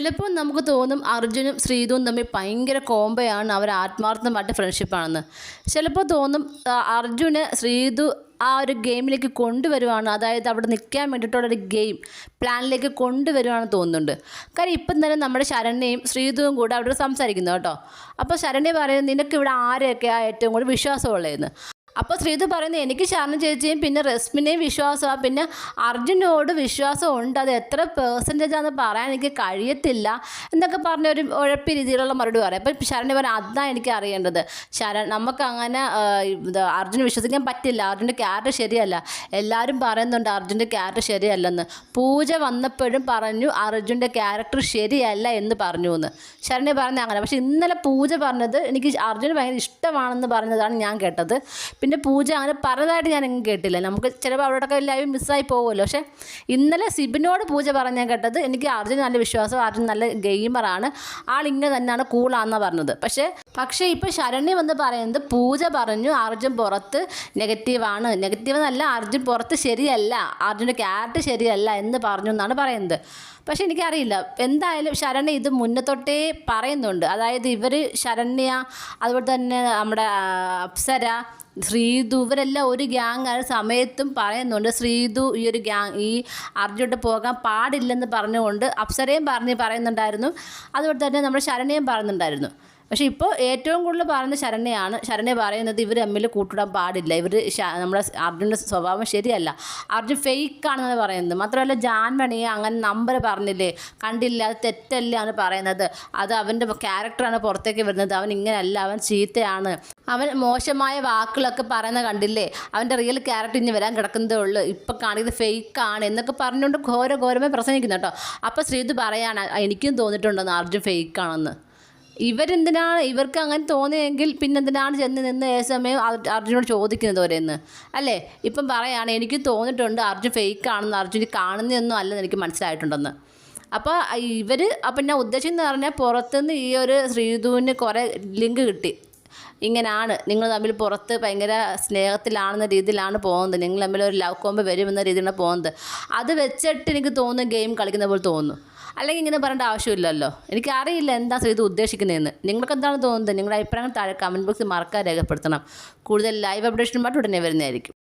ചിലപ്പോൾ നമുക്ക് തോന്നും അർജുനും ശ്രീതുവും തമ്മിൽ ഭയങ്കര കോമ്പയാണ് അവർ ആത്മാർത്ഥമായിട്ട് ഫ്രണ്ട്ഷിപ്പാണെന്ന്. ചിലപ്പോൾ തോന്നും അർജുന് ശ്രീതു ആ ഒരു ഗെയിമിലേക്ക് കൊണ്ടുവരുവാണ്. അതായത് അവിടെ നിൽക്കാൻ വേണ്ടിയിട്ടുള്ളൊരു ഗെയിം പ്ലാനിലേക്ക് കൊണ്ടുവരുവാണെന്ന് തോന്നുന്നുണ്ട്. കാര്യം ഇപ്പം തന്നെ നമ്മുടെ ശരണ്യയും ശ്രീതുവും കൂടെ അവിടെ സംസാരിക്കുന്നു കേട്ടോ. അപ്പോൾ ശരണ്യ പറയുന്നത് നിനക്ക് ഇവിടെ ആരെയൊക്കെയാണ് ഏറ്റവും കൂടുതൽ വിശ്വാസമുള്ളതെന്ന്? അപ്പോൾ ശ്രീധു പറയുന്നത് എനിക്ക് ശരണ ചേച്ചിയും പിന്നെ റസ്മിനെയും വിശ്വാസമാണ് പിന്നെ അർജുനോട് വിശ്വാസം ഉണ്ട് അത് എത്ര പേഴ്സന്റേജ് ആണെന്ന് പറയാൻ എനിക്ക് കഴിയത്തില്ല. എന്നൊക്കെ പറഞ്ഞ ഒരു ഉഴപ്പി രീതിയിലുള്ള മറുപടി പറയാം. അപ്പം ശരണ്യ പറയാം അതാണ് എനിക്ക് അറിയേണ്ടത്. ശരൺ നമുക്ക് അങ്ങനെ വിശ്വസിക്കാൻ പറ്റില്ല. അർജുന്റെ ക്യാരക്ടർ ശരിയല്ല. എല്ലാവരും പറയുന്നുണ്ട് അർജുന്റെ ക്യാരക്ടർ ശരിയല്ലെന്ന്. പൂജ വന്നപ്പോഴും പറഞ്ഞു അർജുന്റെ ക്യാരക്ടർ ശരിയല്ല എന്ന് പറഞ്ഞു എന്ന് ശരണ്യ പറഞ്ഞ അങ്ങനെ. പക്ഷേ ഇന്നലെ പൂജ പറഞ്ഞത് എനിക്ക് അർജുന് ഭയങ്കര ഇഷ്ടമാണെന്ന് പറഞ്ഞതാണ് ഞാൻ കേട്ടത്. പിന്നെ പൂജ അങ്ങനെ പറഞ്ഞതായിട്ട് ഞാൻ എങ്ങും കേട്ടില്ല. നമുക്ക് ചിലപ്പോൾ അവിടെയൊക്കെ എല്ലാവരും മിസ്സായി പോകുമല്ലോ. പക്ഷേ ഇന്നലെ സിബിനോട് പൂജ പറഞ്ഞാൽ കേട്ടത് എനിക്ക് അർജുൻ നല്ല വിശ്വാസം അർജുൻ നല്ല ഗെയിമറാണ് ആൾ ഇങ്ങനെ തന്നെയാണ് കൂളാണെന്നാണ് പറഞ്ഞത്. പക്ഷേ പക്ഷേ ഇപ്പോൾ ശരണ്യ വന്ന് പറയുന്നത് പൂജ പറഞ്ഞു അർജുൻ പുറത്ത് നെഗറ്റീവാണ് നെഗറ്റീവ് എന്നല്ല അർജുൻ പുറത്ത് ശരിയല്ല. അർജുന്റെ ക്യാരക്ടർ ശരിയല്ല എന്ന് പറഞ്ഞു എന്നാണ് പറയുന്നത്. പക്ഷെ എനിക്കറിയില്ല. എന്തായാലും ശരണ്യ ഇത് മുന്നത്തൊട്ടേ പറയുന്നുണ്ട്. അതായത് ഇവർ ശരണ്യ അതുപോലെ തന്നെ നമ്മുടെ അപ്സര ശ്രീതു ഇവരെല്ലാം ഒരു ഗ്യാങ് ആ സമയത്തും പറയുന്നുണ്ട് ശ്രീതു ഈ ഒരു ഗ്യാങ് ഈ അർജുനോട്ട് പോകാൻ പാടില്ലെന്ന് പറഞ്ഞുകൊണ്ട് അപ്സരയും പറഞ്ഞ് പറയുന്നുണ്ടായിരുന്നു. അതുപോലെ തന്നെ നമ്മുടെ ശരണയും പറയുന്നുണ്ടായിരുന്നു. പക്ഷേ ഇപ്പോൾ ഏറ്റവും കൂടുതൽ പറയുന്നത് ശരണ്യാണ്. ശരണ്യ പറയുന്നത് ഇവർ തമ്മിൽ കൂട്ടിടാൻ പാടില്ല. ഇവർ നമ്മുടെ അർജുന്റെ സ്വഭാവം ശരിയല്ല. അർജുൻ ഫേക്കാണെന്നാണ് പറയുന്നത്. മാത്രമല്ല ജാൻമണിയെ അങ്ങനെ നമ്പർ പറഞ്ഞില്ലേ? കണ്ടില്ല അത് തെറ്റല്ല എന്ന് പറയുന്നത്. അത് അവന്റെ ക്യാരക്ടറാണ് പുറത്തേക്ക് വരുന്നത്. അവൻ ഇങ്ങനെയല്ല അവൻ ചീത്തയാണ്. അവൻ മോശമായ വാക്കുകളൊക്കെ പറയുന്നത് കണ്ടില്ലേ? അവന്റെ റിയൽ ക്യാരക്ടർ ഇനി വരാൻ കിടക്കുന്നതേ ഉള്ളൂ. ഇപ്പം കാണിക്കുന്നത് ഫേക്കാണ് എന്നൊക്കെ പറഞ്ഞുകൊണ്ട് ഘോര ഘോരമായി പ്രസംഗിക്കുന്നു കേട്ടോ. അപ്പോൾ ശ്രീത് പറയാണ് എനിക്കും തോന്നിയിട്ടുണ്ടെന്ന് അർജുൻ ഫേക്കാണെന്ന് ഇവരെന്തിനാണ് ഇവർക്ക് അങ്ങനെ തോന്നിയെങ്കിൽ പിന്നെന്തിനാണ് ചെന്ന് നിന്ന് ഏ സമയം അർ- അർജുനോട് ചോദിക്കുന്നത് ഓരോന്ന് അല്ലേ? ഇപ്പം പറയുകയാണ് എനിക്ക് തോന്നിയിട്ടുണ്ട് അർജുൻ ഫേക്ക് ആണെന്ന് അർജുൻ കാണുന്നതൊന്നും അല്ലെന്ന് എനിക്ക് മനസ്സിലായിട്ടുണ്ടെന്ന്. അപ്പോൾ ഇവർ അപ്പം ഞാൻ ഉദ്ദേശിച്ചെന്ന് പറഞ്ഞാൽ പുറത്തുനിന്ന് ഈ ഒരു ശ്രീധുവിന് കുറേ ലിങ്ക് കിട്ടി. ഇങ്ങനെയാണ് നിങ്ങൾ തമ്മിൽ പുറത്ത് ഭയങ്കര സ്നേഹത്തിലാണെന്ന രീതിയിലാണ് പോകുന്നത്. നിങ്ങൾ തമ്മിൽ ഒരു ലവ് കോമ്പ് വരുമെന്ന രീതിയിലാണ് പോകുന്നത്. അത് വെച്ചിട്ട് എനിക്ക് തോന്നുന്നു ഗെയിം കളിക്കുന്ന പോലെ തോന്നുന്നു. അല്ലെങ്കിൽ ഇങ്ങനെ പറയേണ്ട ആവശ്യമില്ലല്ലോ. എനിക്കറിയില്ല എന്താ ഇത് ഉദ്ദേശിക്കുന്നതെന്ന്. നിങ്ങൾക്ക് എന്താണ് തോന്നുന്നത്? നിങ്ങളുടെ അഭിപ്രായങ്ങൾ താഴെ കമന്റ് ബോക്സിൽ മറക്കാൻ രേഖപ്പെടുത്തണം. കൂടുതൽ ലൈവ് അപ്ഡേഷനുമായിട്ട് ഉടനെ വരുന്നതായിരിക്കും.